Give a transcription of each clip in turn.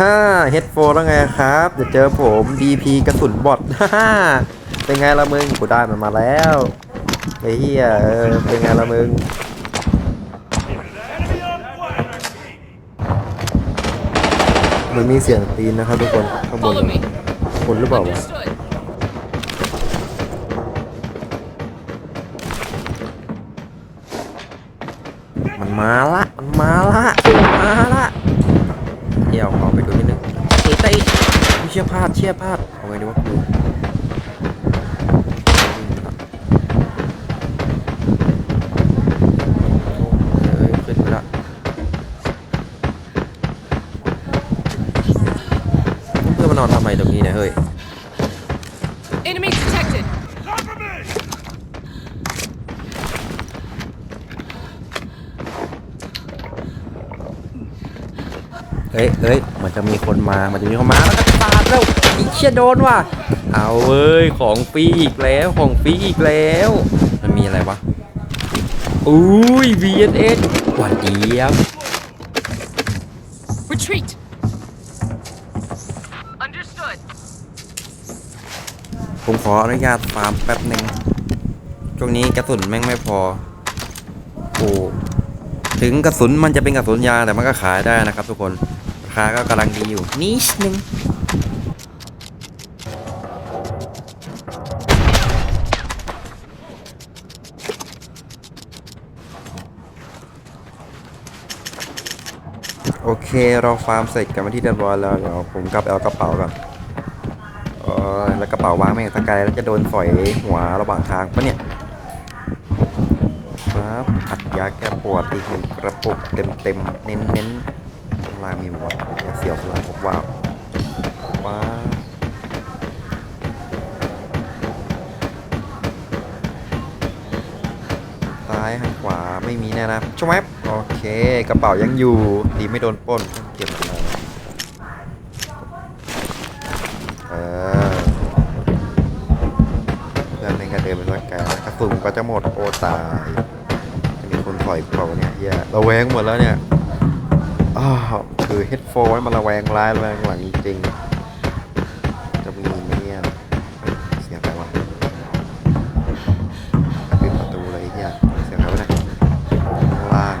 ฮ่าเฮดโฟแล้วไงครับเดี๋ยวเจอผม DP กระสุนบอทฮ่าเป็นไงละมึงกูได้มันมาแล้วไอ้เหี้ยเออเป็นไงละมึงมือนมีเสียงตีนนะครับทุกคนข้างบนคนหรือเปล่าวะมันมาละมันมาละมันมาละเดี๋ยวขอไปดูนิดนึงเตะเตะเชี่ยพลาดเชี่ยพลาดเอาไงดีวะกูเอ้ยขึ้นไปละเพื่อนมานอนทำไมตรงนี้เนี่ยเฮ้ย อ้ยเอ้ยมันจะมีคนมา มันจะมีคนมาแล้วก็ปาดแล้วอีเชี่ยโดนว่ะ เอาเว้ย ของฟรีอีกแล้ว ของฟรีอีกแล้ว มันมีอะไรวะ อุ้ย VNS หวานเจี๊ยบ Retreat. Understood. ผมขออนุญาตฟาร์มแป๊บหนึ่งช่วงนี้กระสุนแม่งไม่พอ โอ้ ถึงกระสุนมันจะเป็นกระสุนยางแต่มันก็ขายได้นะครับทุกคนราคาก็กำลังดีอยู่นิดนึงโอเคเราฟาร์มเสร็จกันมาที่เรียบร้อยแล้วเดี๋ยวผมกลับไปเอากระเป๋าก่อนเออแล้วกระเป๋าวางไม่สกายแล้วจะโดนฝอยหัวระหว่างทางปะเนี่ยครับอัดยาแก้ปวดอีกหนึ่งกระปุกเต็มเต็มๆเน้นเน้นๆข้าง ล่างมีหมดยาเสียวสลายผมว้าวว้าซ้ายหันขวาไม่มีแน่นะชวบโอเค กระเป๋ายังอยู่ ดีไม่โดนปล้นเก็บมาเออเพื่อนเล่นก็เดินไปด้วยกันกระสุนก็จะหมดโอตายมีคนถอยเปล่าเนี่ยเระแวงหมดแล้วเนี่ย อ้าวคือเฮดโฟนมันระแวงร้ายระแวงหลังจริงๆจะมีไหมเนี่ยเสียงอะไรวะปิดประตูเลยไอ้เฮียเสียงอะไรวะเนี่ยข้างล่าง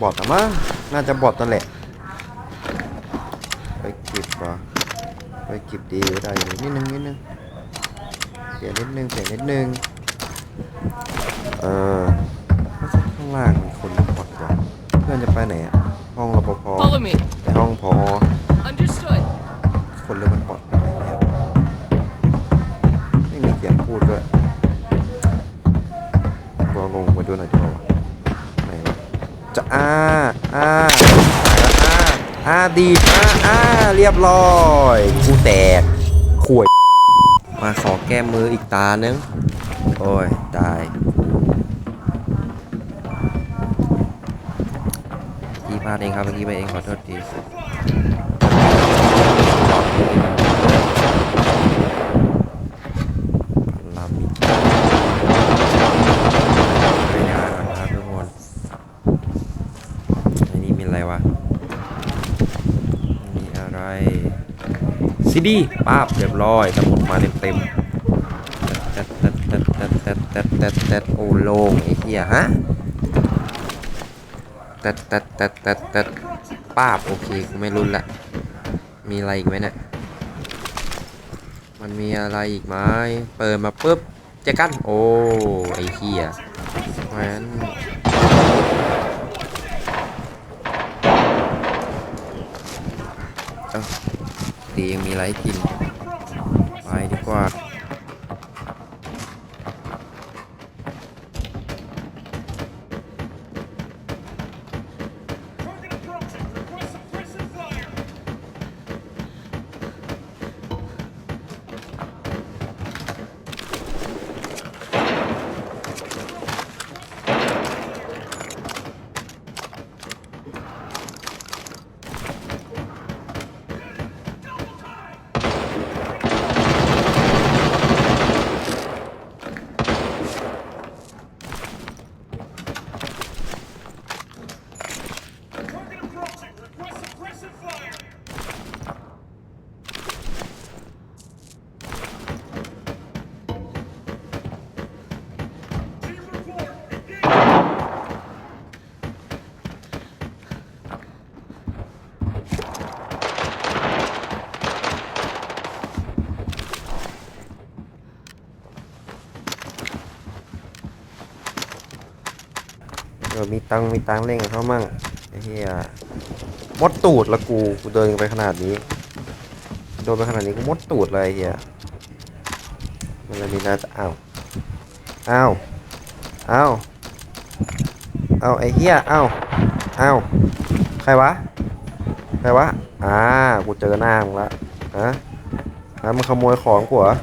บอดอะมั้งน่าจะบอดนั่นแหละไปกิบว่ะไปกิบดีได้อยู่นิดนึงนิดนึงเปลี่ยนนิดนึงเปลี่ยนนิดนึงเออ ล่างมีคนบอดว่ะเพื่อนจะไปไหนอะห้องรปภ Follow me. ไปห้องพอ Understood. คนเริ่มมันบอดอะไรเนี่ยไม่มีเสียงพูดด้วยลองลงมาดูหน่อยดีกว่าวะไหนวะจะอ้าอ้าอ้าอ้าดีดอ้าอ้าเรียบร้อยกูแตกข่วย มาขอแก้มืออีกตานึง โอ้ยตาย ลาดเองครับเมื่อกี้ไปเองขอโทษทีลามิไม่ได้ครับทุกคนอันนี้มีอะไรวะ มีอะไรซีดีป้าบเรียบร้อยกระผมมาเต็มเต็มโอ้โลงไอ้เหี้ยฮะ ตดแตดแตดแตดแตดป้าบโอเคกูไม่รุนละ มีอะไรอีกไหมเนี่ย มันมีอะไรอีกไหมเปิดมาปุ๊บเจอกัน โอ้ ไอ้เหี้ยแหวนเอ้าดียังมีอะไรกิน ออมีตังมีตังเล่นกับเขามั่งไอ้เหี้ยมดตูดละกูกูเดินไปขนาดนี้ โดนไปขนาดนี้กูมดตูดเลยเหี้ยมันเลยมีน่าจะอ้าวอ้าวอ้าวอ้าวไอ้เหี้ยอ้าวอ้าวใครวะใครวะอ่ากูเจอหน้ามึงละฮะฮะมึงขโมยของกูเหรอ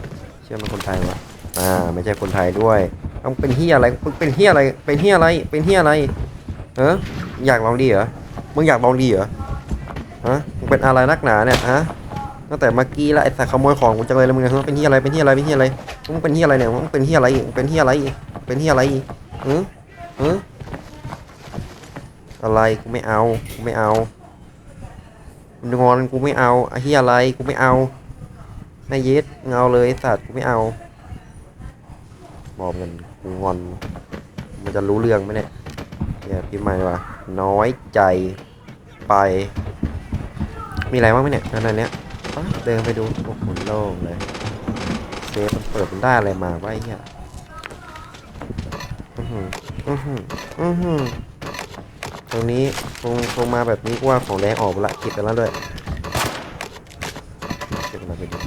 เชื่อมันคนไทยวะอ่าไม่ใช่คนไทยด้วย ต้องเป็นเหี้ยอะไรเป็นเหี้ยอะไร เป็นเหี้ยอะไร เป็นเหี้ยอะไร เอออยากลองดีเหรอ มึงอยากลองดีเหรอ ฮะ มึงเป็นอะไรนักหนาเนี่ย ฮะ ตั้งแต่เมื่อกี้แล้วไอ้สัตว์ขโมยของกูจังเลยมึงเนี่ยมึงเป็นที่อะไร เป็นที่อะไร เป็นที่อะไร มึงเป็นที่อะไรเนี่ย มึงเป็นที่อะไร เป็นที่อะไร เป็นที่อะไรเออเอออะไร กูไม่เอา กูไม่เอามึงงอนกูไม่เอาไอ้ที่อะไร กูไม่เอานายเย็ดมึงาเลยไอ้สัตว์กูไม่เอา บอกมัน งอน มันจะรู้เรื่องไหมเนี่ยอย่าพิมพ์มาดีกว่าน้อยใจไป มีอะไรบ้างไหมเนี่ยในเนี้ยเดินไปดูโอ้โหโล่งเลยเซฟมันเปิดมันได้อะไรมาวะไอ้เหี้ยอือหืออือหืออือหือตรงนี้คงคงมาแบบนี้ว่าของแรงออกละเก็บไปแล้วด้วยเก็บมาไปดู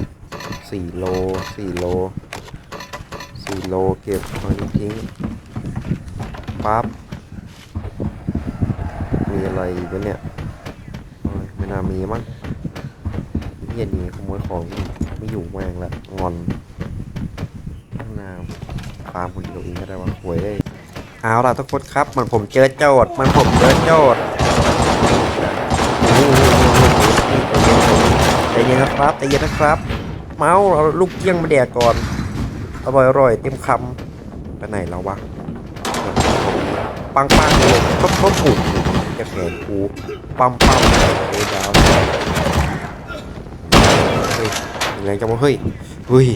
สี่โลสี่โล โลเก็บเอาทิ้งปั๊บ มีอะไรอีกวะเนี่ยไม่น่ามีมั้งเฮียนี่ขโมยของไม่อยู่แม่งละงอนข้างหน้าฟาร์มคนเดียวเองก็ได้ว่าหวยได้เอาล่ะทุกคนครับ มันผมเจอโจทย์มันผมเจอโจทย์ใจเย็นนะครับใจเย็นนะครับ เมาส์เอาลูกเกี้ยงมาแดกก่อน อร่อยอร่อยเต็มคำไปไหนแล้ววะปังปังเลยก็ก็ปุ่นจะแขนกูปั๊มปั๊มโอ้ยดาวเฮ้ยยังจังวะเฮ้ยเฮ้ย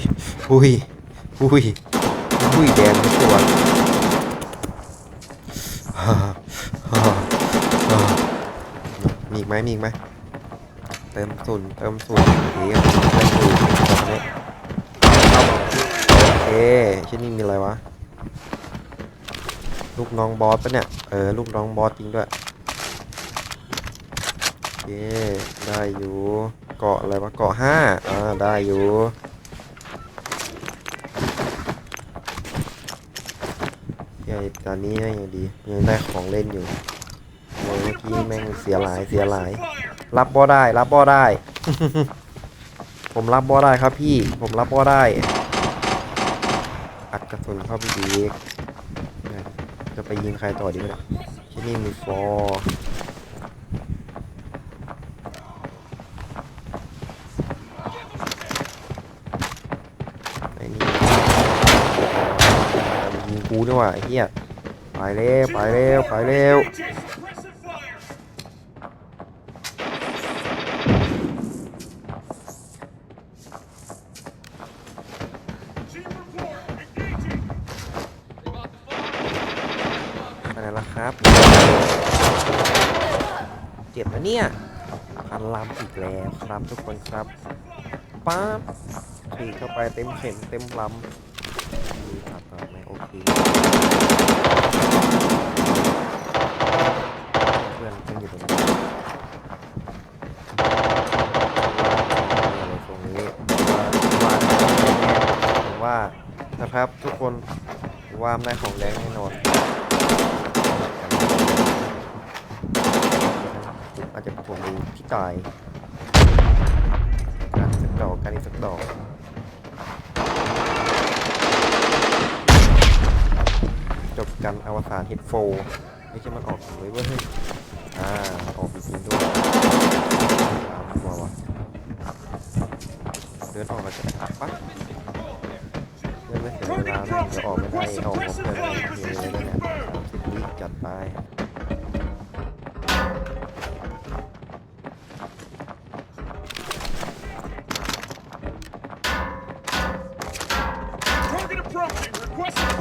เฮ้ยเฮ้ยเฮ้ยแดงทุกตัวมีอีกไหมมีอีกไหมเติมศูนย์เติมศูนย์โอเคเติมศูนย์แบบนี้เอาโอเค ชิ้นนี้มีอะไรวะ ลูกน้องบอสปะเนี่ย เออ ลูกน้องบอสจริงด้วยโอเคได้อยู่ เกาะอะไรวะ เกาะห้าอ่า ได้อยู่เฮ้ยตอนนี้ยังดี ยังได้ของเล่นอยู่เมื่อกี้แม่งเสียหลาย เสียหลาย รับบ่ได้ รับบ่ได้ ผมรับบ่ได้ครับพี่ ผมรับบ่ได้ อัดกระสุนเข้าไปดีกจะไปยิงใครต่อดีวะเนี่ยที่นี่มีฟอร์ไอ้นี่ยิงกูด้วยว่ะเหี้ยไปเร็วไปเร็วไปเร็ว เนี่ยคันลำอีกแล้วครับทุกคนครับป๊าบขี่เข้าไปเต็มเข็มเต็มลำมีผักก่อนไหมโอเคเพื่อนเพื่อนอยู่ตรงนี้ตรงนี้ว่าว่านะครับทุกคนว่าไม่ได้ของแรงแน่นอน อา พี่ตายการสักดอกการอีกสักดอกจบกันอวสานเฮดโฟไม่ใช่มันออกเลยเว้ยเฮ้ยอ่าออกจริงๆด้วยตามมาวะเดินออกมาจะอับปะเดินไม่เสียเวลานะเดี๋ยวออกไม่ได้ออกมาเพื่อนเลยเดี๋ยวเลยเนี่ยสามสิบวิจัดไป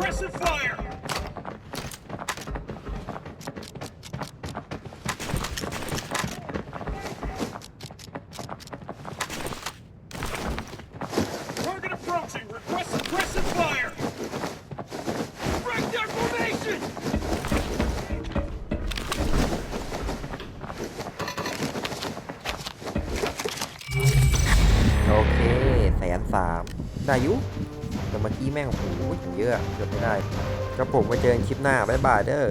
Suppressive fire! Target approaching! Fire! Break their formation! Okay, กี้แม่งโอ้โหเยอะเกือบไม่ได้ก็ผมไว้เจอกันคลิปหน้า บ๊ายบายเด้อ